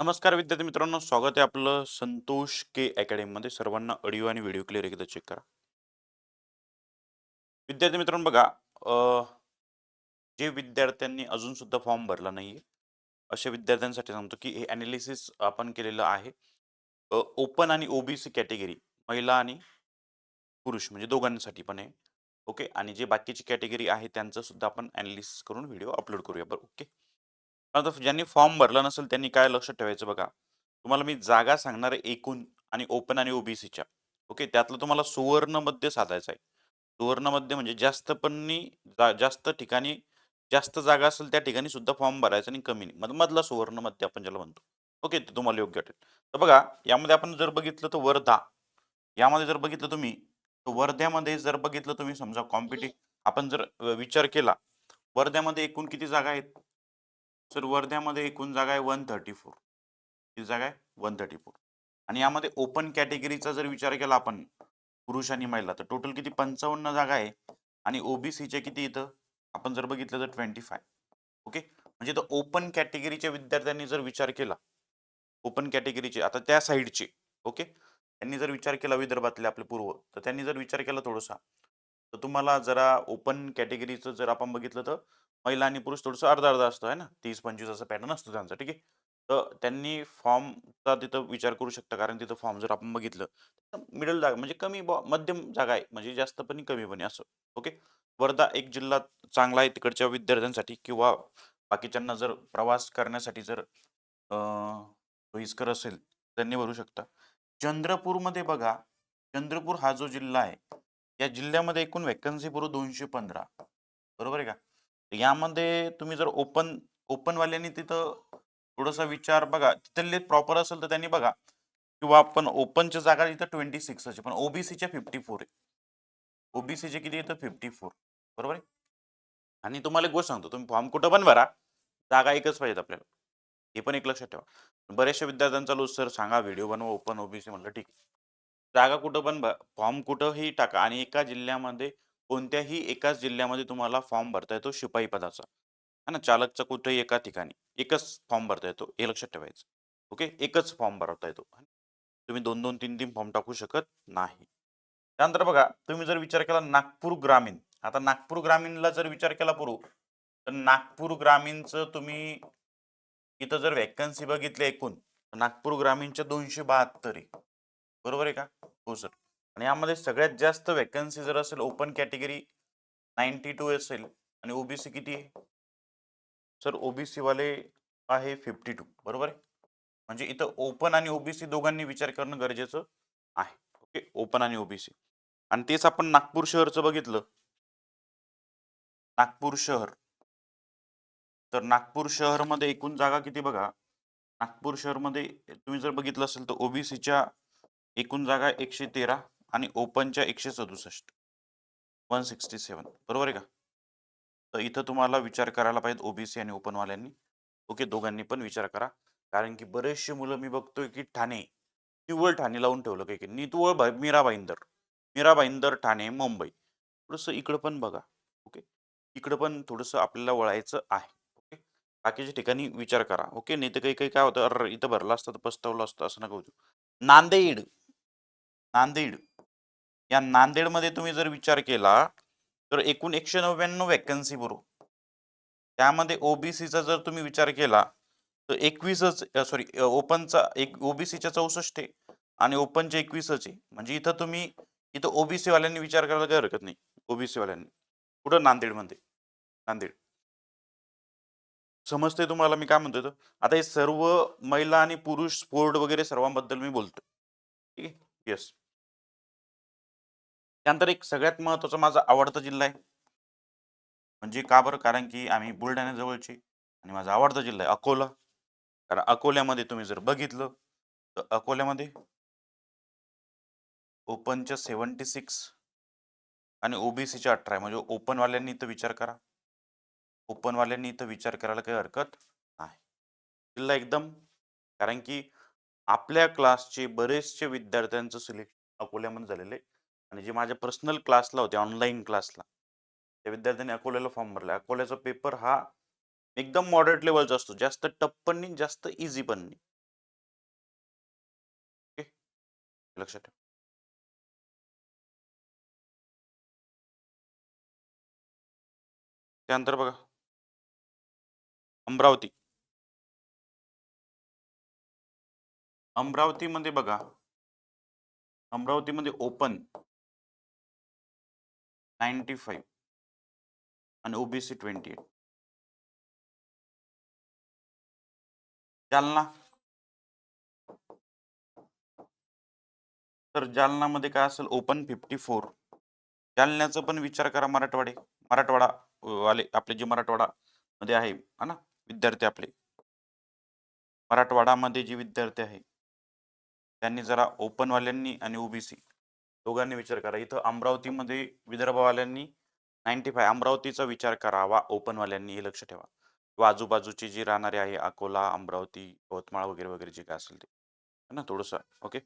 नमस्कार विद्यार्थी मित्रांनो स्वागत आहे आपलं संतोष के अकॅडमीमध्ये सर्वांना ऑडिओ आणि व्हिडिओ क्लिअर एकदा चेक करा. विद्यार्थी मित्रांनो बघा अ, जे विद्यार्थ्यांनी अजून सुद्धा फॉर्म भरला नाहीये अशा विद्यार्थ्यांसाठी सांगतो की हे अनालिसिस आपण केलेलं आहे. ओपन आणि ओबीसी कॅटेगरी महिला आणि पुरुष म्हणजे दोघांसाठी पण आहे. ओके? आणि जे बाकीची कॅटेगरी आहे त्यांचं सुद्धा आपण अनालिसिस करून व्हिडिओ अपलोड करूया बरं. ओके? आता ज्यांनी फॉर्म भरला नसेल त्यांनी काय लक्षात ठेवायचं बघा. तुम्हाला मी जागा सांगणार आहे एकूण आणि ओपन आणि ओबीसीच्या. ओके? त्यातलं तुम्हाला सुवर्णमध्ये साधायचं आहे. सुवर्णमध्ये म्हणजे जास्त पण जा- जास्त ठिकाणी जास्त जागा असेल त्या ठिकाणी सुद्धा फॉर्म भरायचा आणि कमी नाही. मध- मधला सुवर्णमध्ये आपण ज्याला म्हणतो. ओके? ते तुम्हाला योग्य वाटेल. तर बघा यामध्ये आपण जर बघितलं तर वर्धा. यामध्ये जर बघितलं तुम्ही तर वर्ध्यामध्ये जर बघितलं तुम्ही समजा कॉम्पिटिट आपण जर विचार केला वर्ध्यामध्ये एकूण किती जागा आहेत? सर वर्ध्यामध्ये एकूण जागा आहे वन थर्टी फोर ही जागा आहे वन थर्टी फोर आणि यामध्ये ओपन कॅटेगरीचा जर विचार केला आपण पुरुष आणि महिला तर टोटल किती? पंचावन्न जागा आहे. आणि ओबीसीचे किती इथं? आपण जर बघितलं तर ट्वेंटी फाय ओके म्हणजे तर ओपन कॅटेगरीच्या विद्यार्थ्यांनी जर विचार केला ओपन कॅटेगरीचे आता त्या साईडचे ओके त्यांनी जर विचार केला विदर्भातले आपले पूर्व तर त्यांनी जर विचार केला थोडासा तर तुम्हाला जरा ओपन कॅटेगरीचं जर आपण बघितलं तर महिला आणि पुरुष थोडंसं अर्धा अर्धा असतो आहे ना? तीस पंचवीस असा पॅटर्न असतो त्यांचा ठीक आहे? तर त्यांनी फॉर्मचा तिथं विचार करू शकता कारण तिथं फॉर्म जर आपण बघितलं मिडल जागा म्हणजे कमी बॉ मध्यम जागा आहे म्हणजे जास्त पण कमी पण असं ओके? वर्धा एक जिल्हा चांगला आहे तिकडच्या विद्यार्थ्यांसाठी किंवा बाकीच्यांना जर प्रवास करण्यासाठी जर सोयीस्कर असेल त्यांनी भरू शकता. चंद्रपूरमध्ये बघा चंद्रपूर हा जो जिल्हा आहे या जिल्ह्यामध्ये एकूण वॅकन्सी पूर्व दोनशे पंधरा बरोबर आहे का? यामध्ये तुम्ही जर ओपन ओपनवाल्यांनी तिथं थोडासा विचार बघा तिथले प्रॉपर असेल तर त्यांनी बघा. किंवा आपण ओपनच्या जागा इथं ट्वेंटी सिक्स आहे पण ओबीसीच्या फिफ्टी फोर आहे. ओबीसीचे किती येतं फिफ्टी फोर. बरोबर आहे? आणि तुम्हाला एक गोष्ट सांगतो तुम्ही फॉर्म कुठं पण भरा जागा एकच पाहिजेत आपल्याला. हे पण एक लक्षात ठेवा. बऱ्याचशा विद्यार्थ्यांचा लो सर सांगा व्हिडिओ बनवा ओपन ओबीसी म्हटलं ठीक आहे. जागा कुठं पण फॉर्म कुठंही टाका आणि एका जिल्ह्यामध्ये कोणत्याही एकाच जिल्ह्यामध्ये तुम्हाला फॉर्म भरता येतो शिपाई पदाचा. है ना? चालकचा कुठेही एका ठिकाणी एकच फॉर्म भरता येतो हे लक्षात ठेवायचं. ओके? एकच फॉर्म भरता येतो. तुम्ही दोन दोन तीन तीन फॉर्म टाकू शकत नाही. त्यानंतर बघा तुम्ही जर विचार केला नागपूर ग्रामीण आता नागपूर ग्रामीणला जर विचार केला पूर्व तर नागपूर ग्रामीणचं तुम्ही इथं जर वॅकन्सी बघितली एकूण नागपूर ग्रामीणच्या दोनशे बहात्तर आहे. बरोबर आहे का? हो सर आणि यामध्ये सगळ्यात जास्त वॅकन्सी जर असेल ओपन कॅटेगरी नाईन्टी टू असेल आणि ओबीसी किती आहे? सर ओबीसी वाले आहे फिफ्टी टू बरोबर आहे? म्हणजे इथं ओपन आणि ओबीसी दोघांनी विचार करणं गरजेचं आहे. ओके ओपन आणि ओबीसी आणि तेच आपण नागपूर शहरचं बघितलं. नागपूर शहर. तर नागपूर शहरमध्ये एकूण जागा किती बघा? नागपूर शहरमध्ये तुम्ही जर बघितलं असेल तर ओबीसीच्या एकूण जागा एकशे तेरा. आणि ओपनच्या एकशे सदुसष्ट. वन सिक्स्टी सेवन बरोबर आहे का? तर इथं तुम्हाला विचार करायला पाहिजे ओबीसी आणि ओपनवाल्यांनी. ओके दोघांनी पण विचार करा. कारण की बरेचसे मुलं मी बघतोय की ठाणे निव्वळ ठाणे लावून ठेवलं काही काही. निव्वळ मीरा भाईंदर मीरा भाईंदर ठाणे मुंबई. थोडंसं इकडं पण बघा. ओके? इकडं पण थोडंसं आपल्याला वळायचं आहे. ओके? बाकीच्या ठिकाणी विचार करा. ओके? नाही तर काही काही काय होतं? अरे इथं भरलं असतं तर पस्तावलं असतं. असं नका होतो नांदेड. नांदेड. या नांदेडमध्ये तुम्ही जर विचार केला तर एकूण एकशे नव्याण्णव वॅकन्सी बरोबर त्यामध्ये ओबीसीचा जर तुम्ही विचार केला तर एकवीसच सॉरी ओपनचा एक ओबीसीच्या चौसष्ट आहे आणि ओपनचे एकवीसच आहे. म्हणजे इथं तुम्ही इथं ओबीसी वाल्यांनी विचार करायला काही हरकत नाही. ओबीसी वाल्यांनी. कुठं? नांदेडमध्ये. नांदेड. समजते तुम्हाला मी काय म्हणतोय? आता हे सर्व महिला आणि पुरुष स्पोर्ट वगैरे सर्वांबद्दल मी बोलतो ठीक आहे? येस त्यानंतर एक सगळ्यात महत्त्वाचा माझा आवडता जिल्हा आहे. म्हणजे का बरं? कारण की आम्ही बुलढाण्याजवळचे आणि माझा आवडता जिल्हा आहे अकोला. कारण अकोल्यामध्ये तुम्ही जर बघितलं तर अकोल्यामध्ये ओपनच्या सेवन्टी सिक्स आणि ओबीसीच्या अठरा आहे. म्हणजे ओपनवाल्यांनी इथं विचार करा. ओपनवाल्यांनी इथं विचार करायला काही हरकत नाही. जिल्हा एकदम कारण की आपल्या क्लासचे बरेचसे विद्यार्थ्यांचं सिलेक्शन अकोल्यामध्ये झालेलं आहे. आणि जे माझ्या पर्सनल क्लासला होते ऑनलाईन क्लासला त्या विद्यार्थ्यांनी अकोल्याला फॉर्म भरला. अकोल्याचा पेपर हा एकदम मॉडरेट लेवलचा असतो. जास्त टप पण नाही जास्त इझी पण नाही. लक्षात ठेवा. त्यानंतर बघा. अमरावती. अमरावतीमध्ये बघा. अमरावतीमध्ये ओपन नाईन्टी फाईव्ह आणि ओबीसी ट्वेंटी एट. जालना. तर जालनामध्ये काय असेल? ओपन फिफ्टी फोर जालन्याचा पण विचार करा मराठवाडे. मराठवाडा वाले आपले जे मराठवाडा मध्ये आहे हा ना? विद्यार्थी आपले. मराठवाडामध्ये जे विद्यार्थी आहे त्यांनी जरा ओपन वाल्यांनी आणि ओबीसी दोघांनी विचार करा. इथं अमरावतीमध्ये विदर्भवाल्यांनी नाईन्टी फाय अमरावतीचा विचार करावा ओपन वाल्यांनी हे लक्ष ठेवा. किंवा आजूबाजूचे जे राहणारे आहे अकोला अमरावती यवतमाळ वगैरे वगैरे जे काय असेल ते. ना? थोडंसं ओके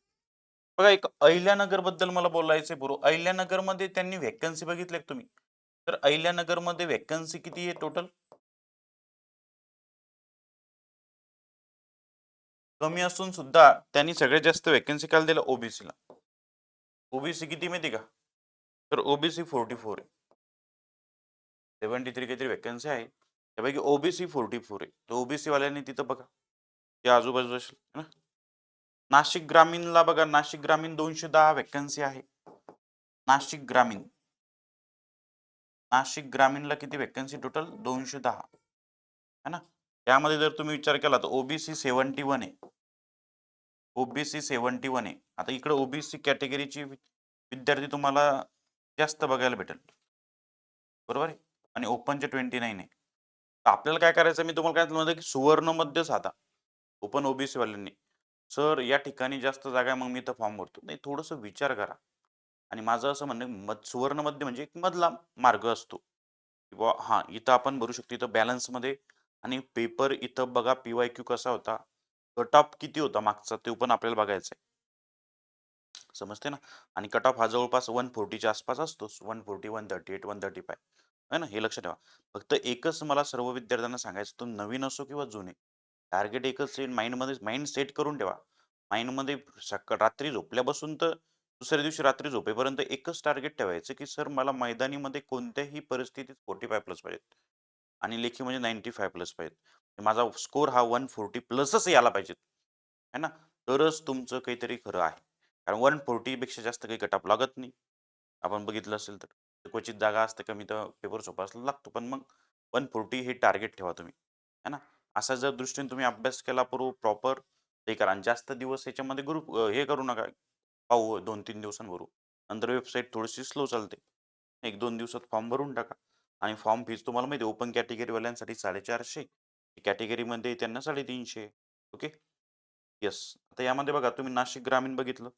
बघा एक अहिल्यानगरबद्दल मला बोलायचंय बरोबर अहिल्यानगरमध्ये त्यांनी व्हॅकन्सी बघितले तुम्ही? तर अहिल्यानगरमध्ये व्हॅकन्सी किती आहे टोटल कमी असून सुद्धा त्यांनी सगळ्यात जास्त व्हॅकन्सी काल दिला? ओबीसीला ओबीसी किती माहिती का? तर ओबीसी फोर्टी फोर आहे. सेव्हन्टी थ्री काहीतरी व्हॅकन्सी आहे. त्यापैकी ओबीसी फोर्टी फोर आहे. तर ओबीसी वाल्यांनी तिथं बघा. ते आजूबाजू असेल है ना? नाशिक ग्रामीणला बघा. नाशिक ग्रामीण दोनशे दहा व्हॅकन्सी आहे. नाशिक ग्रामीण. नाशिक ग्रामीणला किती व्हॅकन्सी टोटल दोनशे दहा. है ना? त्यामध्ये जर तुम्ही विचार केला तर ओबीसी सेव्हन्टी वन आहे. ओबीसी सेव्हन्टी वन आहे. आता इकडे ओबीसी कॅटेगरीची विद्यार्थी तुम्हाला जास्त बघायला भेटेल. बरोबर आहे? आणि ओपनचे ट्वेंटी नाईन आहे. तर आपल्याला काय करायचं मी तुम्हाला काय म्हणतो की सुवर्णमध्ये साधा. ओपन ओबीसी वाल्यांनी. सर या ठिकाणी जास्त जागा आहे मग मी इथं फॉर्म भरतो. नाही थोडंसं विचार करा. आणि माझं असं म्हणणं मध सुवर्ण म्हणजे एक मधला मार्ग असतो. किंवा हां इथं आपण भरू शकतो इथं बॅलन्समध्ये आणि पेपर इथं बघा पी वाय क्यू कसा होता. कट किती होता मागचा? ते पण आपल्याला बघायचंय. आहे समजते ना? आणि कट ऑफ हा जवळपास वन फोर्टीच्या आसपास असतोच one forty one thirty eight one thirty five है ना? हे लक्ष ठेवा. फक्त एकच मला सर्व विद्यार्थ्यांना सांगायचं तो नवीन असो किंवा जुने टार्गेट एकच माइंडमध्ये माइंड सेट करून ठेवा. माइंडमध्ये सकाळ रात्री झोपल्यापासून तर दुसऱ्या दिवशी रात्री झोपेपर्यंत एकच टार्गेट ठेवायचं की सर मला मैदानीमध्ये कोणत्याही परिस्थितीत फोर्टी फाय प्लस पाहिजेत. आणि लेखी म्हणजे नाईन्टी फाय प्लस पाहिजेत. माझा स्कोर हा वन फोर्टी प्लसच यायला पाहिजेत. है ना? तरच तुमचं काहीतरी खरं आहे. कारण वन फोर्टीपेक्षा जास्त काही कटाप लागत नाही. आपण बघितलं असेल तर. क्वचित जागा असते कमी तर पेपर सोपासला लागतो. पण मग वन फोर्टी हे टार्गेट ठेवा तुम्ही. है ना? असा जर दृष्टीने तुम्ही अभ्यास केला पूर्व प्रॉपर ते करा. आणि जास्त दिवस याच्यामध्ये ग्रुप हे करू नका. पाहू दोन तीन दिवसांवरून. नंतर वेबसाईट थोडीशी स्लो चालते. एक दोन दिवसात फॉर्म भरून टाका. आणि फॉर्म फीज तुम्हाला माहिती ओपन कॅटेगरीवाल्यांसाठी साडेचारशे कॅटेगरीमध्ये त्यांना साडेतीनशे ओके येस आता यामध्ये बघा तुम्ही नाशिक ग्रामीण बघितलं.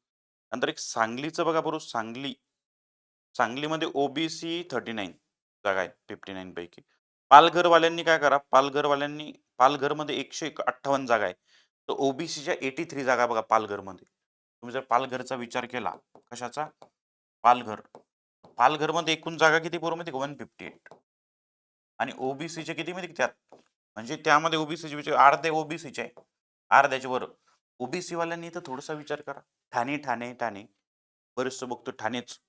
नंतर एक सांगलीचं बघा बरोबर सांगली. सांगलीमध्ये ओबीसी थर्टी नाईन जागा आहेत फिफ्टी नाईन पैकी. पालघरवाल्यांनी काय करा पालघरवाल्यांनी पालघरमध्ये एकशे अठ्ठावन्न जागा आहे तर ओबीसीच्या एटी थ्री जागा बघा पालघरमध्ये. तुम्ही जर पालघरचा विचार केला कशाचा? पालघर. पालघरमध्ये एकूण जागा किती बरोबर माहिती वन फिफ्टी एट आणि ओबीसीच्या किती माहिती त्यात. म्हणजे त्यामध्ये ओबीसीचे विचार म्हणजे अर्धे ओबीसीचे आहे अर्ध्याचे बरं. ओबीसी वाल्यांनी तर थोडासा विचार करा. ठाणे ठाणे ठाणे. बरेचसं बघतो ठाणेच.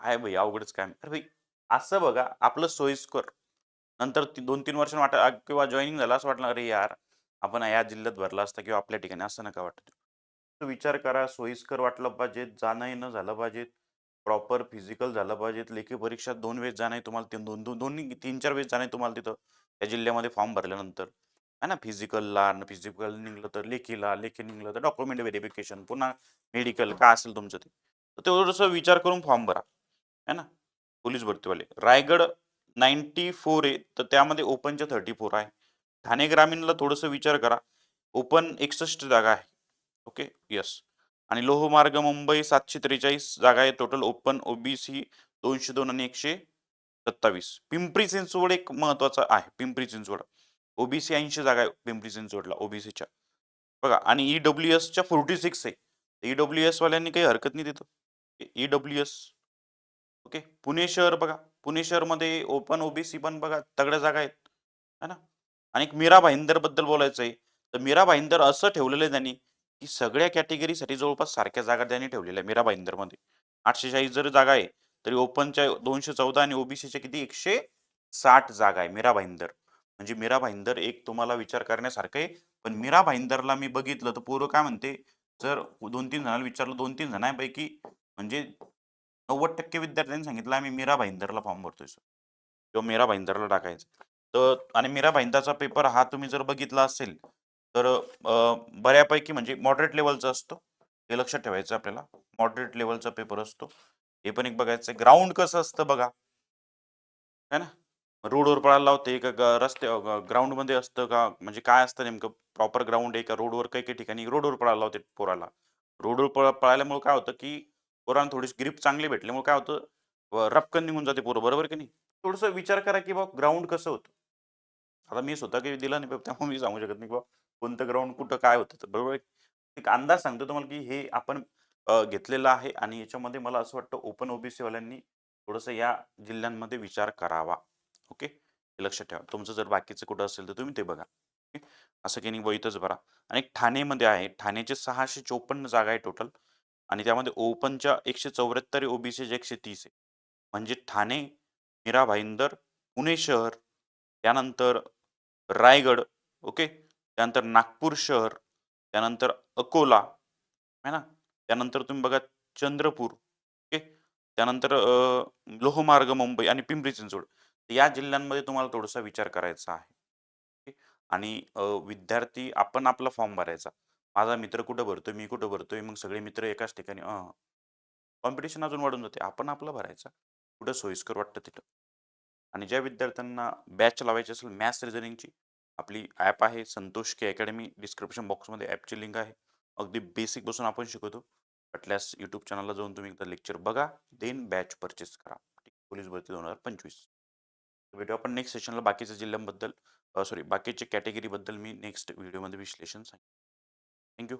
आहे भाई अवघडच काय अरे भाई असं बघा आपलं सोयीस्कर. नंतर ती- दोन तीन वर्ष वाट किंवा जॉईनिंग झालं असं वाटलं अरे यार आपण या जिल्ह्यात भरला असता किंवा आपल्या ठिकाणी असं नका वाटत तो विचार करा सोयीस्कर वाटलं पाहिजे जाणं येणं झालं पाहिजे प्रॉपर फिजिकल झालं पाहिजे लेखी परीक्षा दोन वेळेस जाणं आहे तुम्हाला तीन दोन दोन दोन्ही तीन चार वेळेस जाणं आहे तुम्हाला तिथं. त्या जिल्ह्यामध्ये फॉर्म भरल्यानंतर है ना फिजिकलला फिजिकल निघलं तर लेखीला लेखी निघलं तर डॉक्युमेंट व्हेरिफिकेशन पुन्हा मेडिकल काय असेल तुमचं ते. तर तेवढंसं विचार करून फॉर्म भरा है ना. पोलीस भरतीवाले. रायगड नाईन्टी फोर आहे तर त्यामध्ये ओपनच्या थर्टी फोर आहे. ठाणे ग्रामीणला थोडंसं विचार करा. ओपन एकसष्ट जागा आहे. ओके? यस आणि लोहमार्ग मुंबई सातशे त्रेचाळीस जागा आहे. टोटल ओपन ओबीसी दोनशे दोन आणि एकशे सत्तावीस. पिंपरी चिंचवड एक महत्त्वाचा आहे. पिंपरी चिंचवड. ओबीसी ऐंशी जागा आहे पिंपरी चिंचवडला ओबीसीच्या बघा आणि ईडब्ल्यू एसच्या फोर्टी सिक्स आहे. ईडब्ल्यू एस वाल्यांनी काही हरकत नाही तिथं. EW S okay? पुणे शहर बघा. पुणे शहरमध्ये ओपन ओबीसी पण बघा तगड्या जागा आहेत. है ना? आणि एक मीरा भाईंदरबद्दल बोलायचं आहे. तर मीरा भाईंदर असं ठेवलेलं आहे त्यांनी की सगळ्या कॅटेगरीसाठी जवळपास सारख्या जागा त्यांनी ठेवलेल्या आहे मीरा भाईंदरमध्ये. 840 जरी जागा आहे, तरी ओपनच्या 214 आणि ओबीसीच्या किती 160 जागा आहे मीरा भाईंदर. म्हणजे मीरा भाईंदर एक तुम्हाला विचार करण्यासारखं आहे. पण मीरा भाईंदरला मी बघितलं तर पोरं काय म्हणते, जर 2-3 जणांना विचारलं 2-3 जणांपैकी म्हणजे 90% विद्यार्थ्यांनी सांगितलं आम्ही मीरा भाईंदरला फॉर्म भरतोय सर किंवा मीरा भाईंदरला टाकायचं. तर आणि मीरा भाईंदरचा पेपर हा तुम्ही जर बघितला असेल, तर बऱ्यापैकी म्हणजे मॉडरेट लेवलचा असतो. हे लक्षात ठेवायचं आपल्याला. मॉडरेट लेवलचा पेपर असतो. हे पण एक बघायचं ग्राउंड कसं असतं बघा. है ना? रोडवर पळायला लावते का रस्ते ग्राउंडमध्ये असतं का? म्हणजे काय असतं नेमकं प्रॉपर ग्राउंड आहे का रोडवर काही-काही ठिकाणी रोडवर पळायला लावते पोराला. रोडवर पळ पळाल्यामुळे काय होतं, की पोरांना थोडीशी ग्रिप चांगली भेटल्यामुळे काय होतं, रपकन निघून जाते पोरं. बरोबर की नाही? थोडंसं विचार करा, की बाबा ग्राउंड कसं होतं? आता मी स्वतः काही दिला नाही त्यामुळे मी सांगू शकत नाही, बा बाबा कोणतं ग्राउंड कुठं काय होतं बरोबर एक अंदाज सांगतो तुम्हाला, की हे आपण अ, घेतलेलं आहे आणि याच्यामध्ये मला असं वाटतं ओपन ओबीसीवाल्यांनी थोडंसं या जिल्ह्यांमध्ये विचार करावा. ओके. हे लक्षात ठेवा. तुमचं जर बाकीचं कुठं असेल तर तुम्ही ते बघा. ओके. असं की नाही व इथंच भरा आणि ठाणेमध्ये आहे. ठाण्याचे 654 जागा आहे टोटल आणि त्यामध्ये ओपनच्या 174 आहे, ओबीसीच्या 130 आहे. म्हणजे ठाणे, मीरा भाईंदर, पुणे शहर, त्यानंतर रायगड, ओके. त्यानंतर नागपूर शहर, त्यानंतर अकोला, है ना. त्यानंतर तुम्ही बघा चंद्रपूर, ओके. त्यानंतर लोहमार्ग मुंबई आणि पिंपरी चिंचवड. या जिल्ह्यांमध्ये तुम्हाला थोडासा विचार करायचा आहे. आणि विद्यार्थी आपण आपला फॉर्म भरायचा. माझा मित्र कुठं भरतोय, मी कुठं भरतोय, मग सगळे मित्र एकाच ठिकाणी कॉम्पिटिशन अजून वाढून जाते. आपण आपला भरायचा. कुठं सोयीस्कर वाटतं तिथं. आणि ज्या विद्यार्थ्यांना बॅच लावायची असेल मॅथ्स रिझनिंगची, आपली ॲप आहे संतोष के अकॅडमी. डिस्क्रिप्शन बॉक्समध्ये ॲपची लिंक आहे. अगदी बेसिकपासून आपण शिकवतो. वाटल्यास यूट्यूब चॅनलला जाऊन तुम्ही एकदा लेक्चर बघा. देन बॅच पर्चेस करा. पोलीस भरती 2025. भेटू आपण नेक्स्ट सेशनला बाकीच्या जिल्ह्यांबद्दल सॉरी बाकीच्या कॅटेगरीबद्दल मी नेक्स्ट व्हिडिओमध्ये विश्लेषण सांगेन. थँक्यू